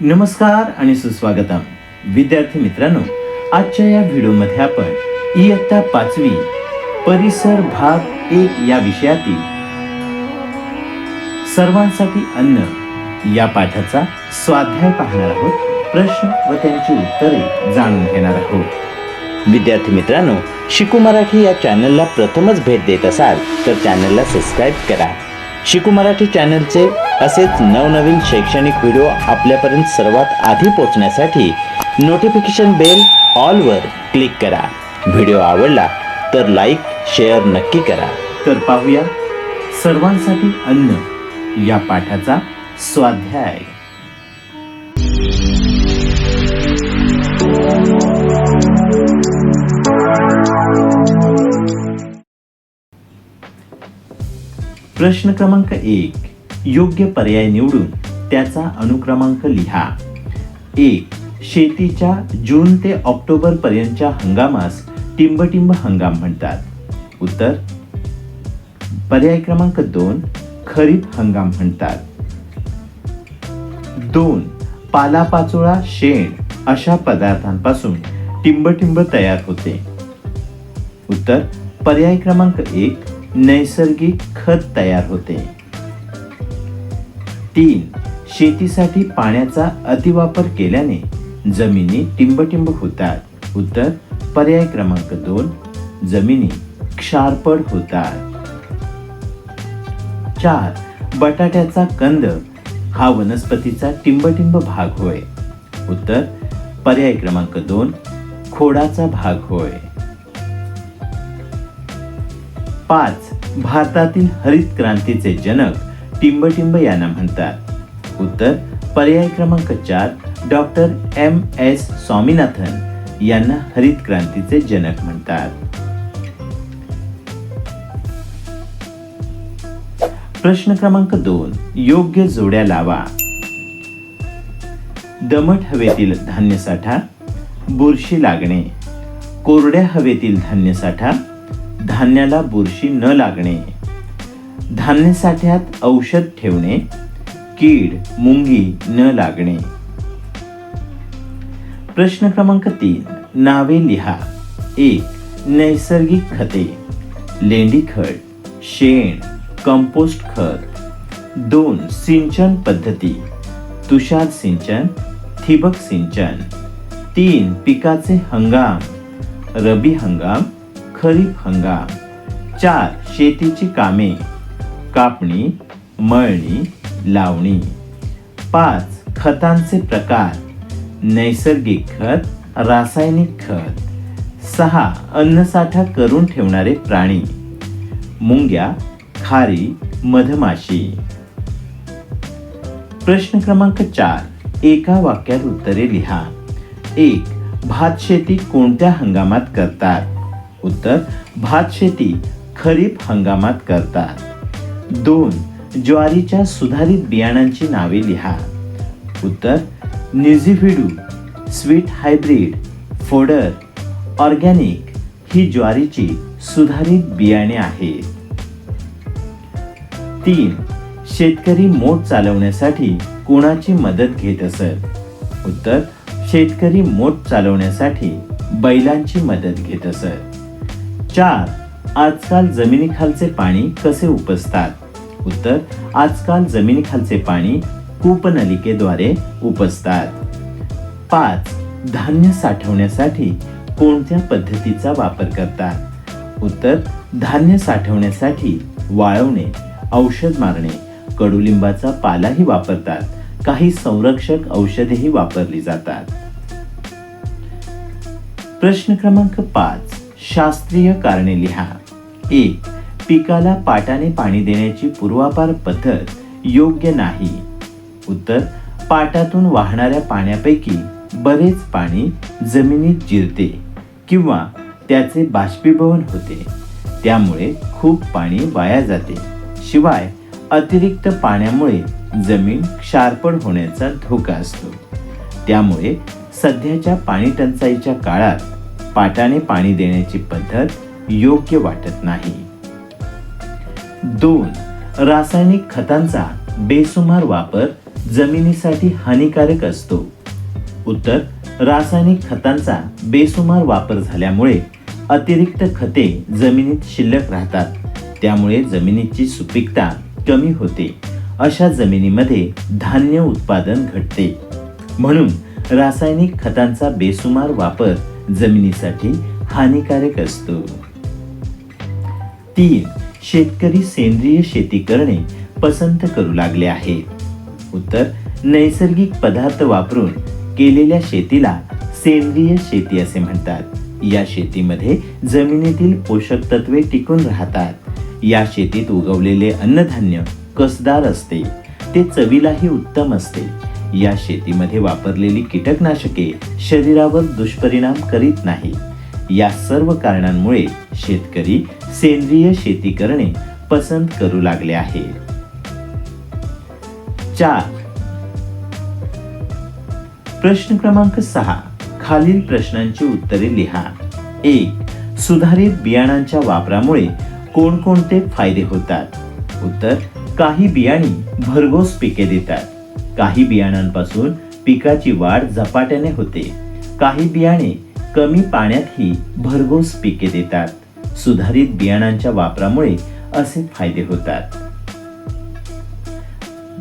नमस्कार आणि सुस्वागतम. विद्यार्थी मित्रांनो आजच्या या व्हिडिओमध्ये आपण इयत्ता पाचवी परिसर भाग एक या विषयातील सर्वांसाठी अन्न या पाठाचा स्वाध्याय पाहणार आहोत. प्रश्न व त्यांची उत्तरे जाणून घेणार आहोत. विद्यार्थी मित्रांनो शिकू मराठी या चॅनलला प्रथमच भेट देत असाल तर चॅनलला सबस्क्राईब करा. शिकू मराठी चॅनलचे असेच नवनवीन शैक्षणिक व्हिडिओ आपल्यापर्यंत सर्वात आधी पोहोचण्यासाठी नोटिफिकेशन बेल ऑलवर क्लिक करा. व्हिडिओ आवडला तर लाईक शेअर नक्की करा. तर पाहूया सर्वांसाठी अन्न या पाठाचा स्वाध्याय. प्रश्न क्रमांक एक योग्य पर्याय निवडून त्याचा अनुक्रमांक लिहा. एक शेतीच्या जून ते ऑक्टोबर पर्यंतच्या हंगामास टिंबटिंब हंगाम म्हणतात. उत्तर पर्याय क्रमांक दोन खरीप हंगाम म्हणतात. दोन पालापाचोळा शेण अशा पदार्थांपासून टिंबटिंब तयार होते. उत्तर पर्याय क्रमांक एक नैसर्गिक खत तयार होते. तीन शेतीसाठी पाण्याचा अतिवापर केल्याने जमिनी टिंबटिंब होतात. उत्तर पर्याय क्रमांक दोन जमिनी क्षारपड होतात. चार बटाट्याचा कंद हा वनस्पतीचा टिंबटिंब भाग होय. उत्तर पर्याय क्रमांक दोन खोडाचा भाग होय. पाच भारतातील हरित क्रांतीचे जनक टिंबटिंब यांना म्हणतात. उत्तर पर्याय क्रमांक चार डॉक्टर एम एस स्वामीनाथन यांना हरित क्रांतीचे जनक म्हणतात. प्रश्न क्रमांक दोन योग्य जोड्या लावा. दमट हवेतील धान्य साठा बुरशी लागणे. कोरड्या हवेतील धान्य साठा धान्याला बुरशी न लागणे. धान्य साठ्यात औषध ठेवणे. कीड मुंगी न लागणे. प्रश्न क्रमांक तीन. नावे लिहा. एक नैसर्गिक खते. लेंडी खत शेण कंपोस्ट खत. दोन सिंचन पद्धती. तुषार सिंचन ठिबक सिंचन. तीन पिकाचे हंगाम. रबी हंगाम. खरीप हंगाम. चार शेतीची कामे. कापणी मळणी लावणी. पाच खतांचे प्रकार. नैसर्गिक खत रासायनिक खत. सहा अन्नसाठा करून ठेवणारे प्राणी. मुंग्या खारी मधमाशी. प्रश्न क्रमांक चार एका वाक्यात उत्तरे लिहा. एक भात शेती कोणत्या हंगामात करतात? उत्तर भात शेती खरीप हंगामात करतात. दोन ज्वारीच्या सुधारित बियाणांची नावे लिहा. उत्तर न्यूझिफिडू स्वीट हायब्रीड फोडर ऑर्गॅनिक ही ज्वारीची सुधारित बियाणे आहेत. तीन शेतकरी मोठ चालवण्यासाठी कोणाची मदत घेत असत? उत्तर शेतकरी मोठ चालवण्यासाठी बैलांची मदत घेत असत. चार आजकाल जमिनीखालचे पाणी कसे उपसतात उत्तर आजकाल जमिनीखालचे पाणी कूपनलिकेद्वारे उपसतात पाच धान्य साठवण्यासाठी कोणत्या पद्धतीचा वापर करतात? उत्तर धान्य साठवण्यासाठी वाळवणे औषध मारणे कडुलिंबाचा पालाही वापरतात. काही संरक्षक औषधेही वापरली जातात. प्रश्न क्रमांक पाच. शास्त्रीय कारणे लिहा. एक पिकाला पाटाने पाणी देण्याची पूर्वापार पद्धत योग्य नाही. उत्तर पाटातून वाहणाऱ्या पाण्यापैकी बरेच पाणी जमिनीत जिरते किंवा त्याचे बाष्पीभवन होते. त्यामुळे खूप पाणी वाया जाते. शिवाय अतिरिक्त पाण्यामुळे जमीन क्षारपड होण्याचा धोका असतो. त्यामुळे सध्याच्या पाणी टंचाईच्या काळात पाटाने पाणी देण्याची पद्धत योग्य वाटत नाही. दोन रासायनिक खतांचा बेसुमार वापर जमिनीसाठी हानिकारक असतो. उत्तर रासायनिक खतांचा बेसुमार वापर झाल्यामुळे अतिरिक्त खते जमिनीत शिल्लक राहतात. त्यामुळे जमिनीची सुपीकता कमी होते. अशा जमिनीमध्ये धान्य उत्पादन घटते. म्हणून रासायनिक खतांचा बेसुमार वापर जमिनीसाठी हानिकारक असतो. तीन शेतकरी सेंद्रिय शेती करणे पसंत करू लागले आहेत उत्तर नैसर्गिक पदार्थ वापरून केलेल्या शेतीला सेंद्रिय शेती असे म्हणतात. या शेतीमध्ये जमिनीतील पोषक तत्वे टिकून राहतात. या शेतीत उगवलेले अन्नधान्य कसदार असते. ते चवीलाही उत्तम असते. या शेतीमध्ये वापरलेली कीटकनाशके शरीरावर दुष्परिणाम करीत नाही. या सर्व कारणांमुळे शेतकरी सेंद्रिय शेती करणे पसंत करू लागले आहे. चार. प्रश्न क्रमांक सहा. खालील प्रश्नांची उत्तरे लिहा. एक. सुधारित बियाणांच्या वापरामुळे कोणकोणते फायदे होतात? उत्तर. काही बियाणी भरघोस पिके देतात. काही बियाणांपासून पिकाची वाढ झपाट्याने होते. काही बियाणे कमी पाण्यातही भरघोस पिके देतात. सुधारित बियाणांच्या वापरामुळे असे फायदे होतात.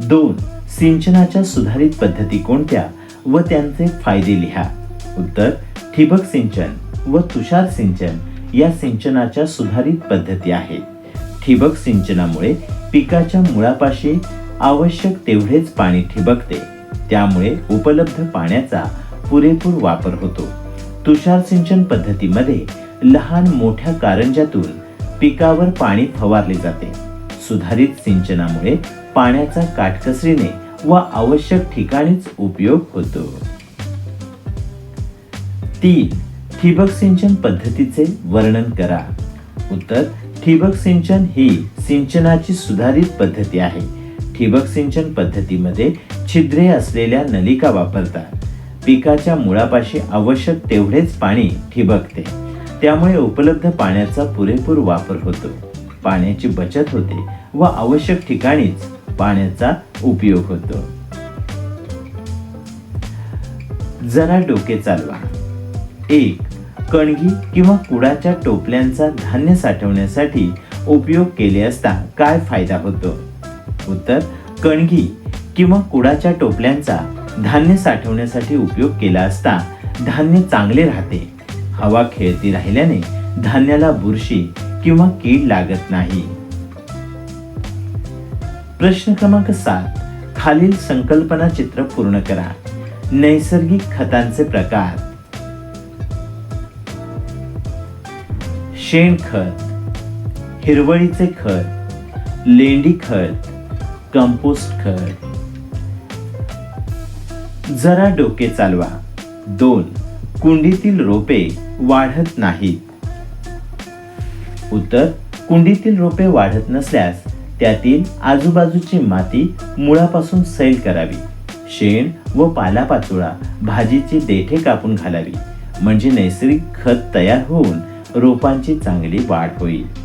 दोन सिंचनाच्या सुधारित पद्धती कोणत्या व त्यांचे फायदे लिहा. उत्तर ठिबक सिंचन व तुषार सिंचन या सिंचनाच्या सुधारित पद्धती आहेत. ठिबक सिंचनामुळे पिकाच्या मुळापाशी आवश्यक तेवढेच पाणी ठिबकते. त्यामुळे उपलब्ध पाण्याचा पुरेपूर वापर होतो. तुषार सिंचन पद्धतीमध्ये लहान मोठ्या कारंजातून पिकावर पाणी फवारले जाते. सुधारित सिंचनामुळे पाण्याचा काटकसरीने व आवश्यक ठिकाणीच उपयोग होतो. तीन ठिबक सिंचन पद्धतीचे वर्णन करा. उत्तर ठिबक सिंचन ही सिंचनाची सुधारित पद्धती आहे. ठिबक सिंचन पद्धतीमध्ये छिद्रे असलेल्या नलिका वापरतात. पिकाच्या मुळापाशी आवश्यक तेवढेच पाणी ठिबकते. त्यामुळे उपलब्ध पाण्याचा पुरेपूर वापर होतो. पाण्याची बचत होते व आवश्यक ठिकाणीच पाण्याचा उपयोग होतो. जरा डोके चालवा. एक कणगी किंवा कुडाच्या टोपल्यांचा धान्य साठवण्यासाठी उपयोग केले असता काय फायदा होतो? उत्तर कणगी किंवा कुडाच्या टोपल्यांचा धान्य साठवण्यासाठी उपयोग केला असता धान्य चांगले राहते. हवा खेळती राहिल्याने धान्याला बुरशी किंवा कीड लागत नाही. प्रश्न क्रमांक सात. खालील संकल्पना चित्र पूर्ण करा. नैसर्गिक खतांचे प्रकार. शेणखत हिरवळीचे खत लेंडी खत कंपोस्ट खत. जरा डोके चालवा. दोन कुंडीतील रोपे वाढत नाहीत. उत्तर कुंडीतील रोपे वाढत नसल्यास त्यातील आजूबाजूची माती मुळापासून सैल करावी. शेण व पालापाचोळा भाजीची देठे कापून घालावी. म्हणजे नैसर्गिक खत तयार होऊन रोपांची चांगली वाढ होईल.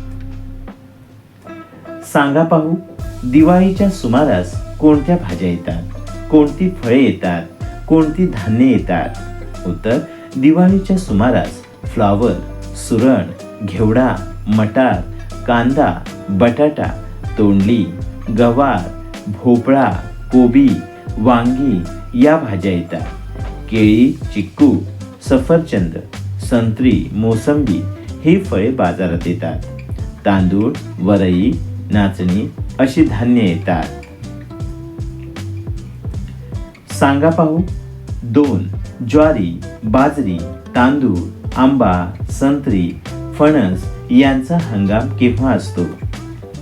सांगा पाहू दिवाळीच्या सुमारास कोणत्या भाज्या येतात? कोणती फळे येतात? कोणती धान्य येतात? उत्तर दिवाळीच्या सुमारास फ्लावर सुरण घेवडा मटार कांदा बटाटा तोंडली गवार भोपळा कोबी वांगी या भाज्या येतात. केळी चिक्कू सफरचंद संत्री मोसंबी ही फळे बाजारात येतात. तांदूळ वरई नाचणी अशी धान्य येतात. सांगा पाहू. दोन ज्वारी बाजरी तांदूळ आंबा संत्री फणस यांचा हंगाम केव्हा असतो?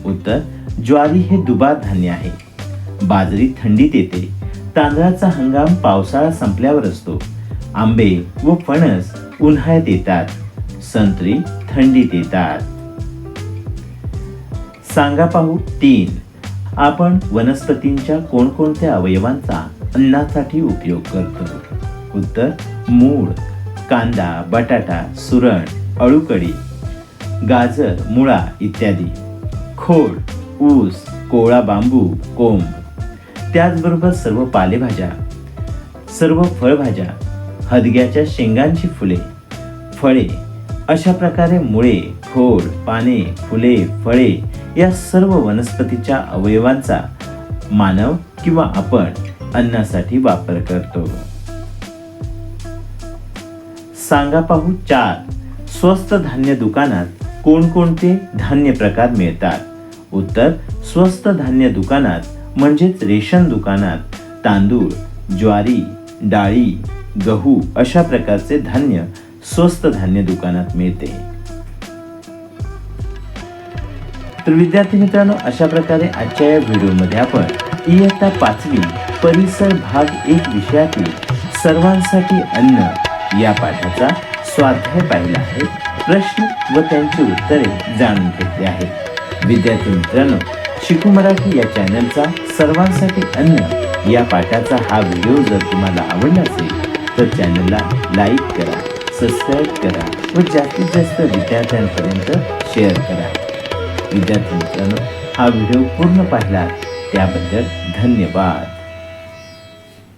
उत्तर ज्वारी हे दुबार धान्य आहे. बाजरी थंडीत येते. तांदळाचा हंगाम पावसाळा संपल्यावर असतो. आंबे व फणस उन्हाळ्यात येतात. संत्री थंडीत येतात. सांगा पाहू तीन. आपण वनस्पतींच्या कोणकोणत्या अवयवांचा अन्नासाठी उपयोग करतो? उत्तर मूळ. कांदा बटाटा सुरण अळूकडी. गाजर मुळा इत्यादी. खोड ऊस कोळा बांबू कोंब. त्याचबरोबर सर्व पालेभाज्या सर्व फळभाज्या हदग्याच्या शेंगांची फुले फळे. अशा प्रकारे मुळे खोड पाने फुले फळे या सर्व वनस्पतीच्या अवयवांचा मानव किंवा आपण अन्नासाठी वापर करतो. सांगा पाहू चार. स्वस्त धान्य दुकानात कोणकोणते धान्य प्रकार मिळतात? उत्तर स्वस्त धान्य दुकानात म्हणजेच रेशन दुकानात तांदूळ ज्वारी डाळी गहू अशा प्रकारचे धान्य स्वस्त धान्य दुकानात मिळते. तर विद्यार्थी मित्रांनो अशा प्रकारे आजच्या या व्हिडिओमध्ये आपण इयत्ता पाचवी परिसर भाग एक विषयातील सर्वांसाठी अन्न या पाठाचा स्वाध्याय पाहिला आहे. प्रश्न व त्यांची उत्तरे जाणून घेतली आहेत. विद्यार्थी मित्रांनो शिकू मराठी या चॅनलचा सर्वांसाठी अन्न या पाठाचा हा व्हिडिओ जर तुम्हाला आवडला असेल तर चॅनलला लाईक करा सबस्क्राईब करा व जास्तीत जास्त विद्यार्थ्यांपर्यंत शेअर करा. विद्यार्थी मित्रांनो हा व्हिडिओ पूर्ण पाहिला त्याबद्दल धन्यवाद.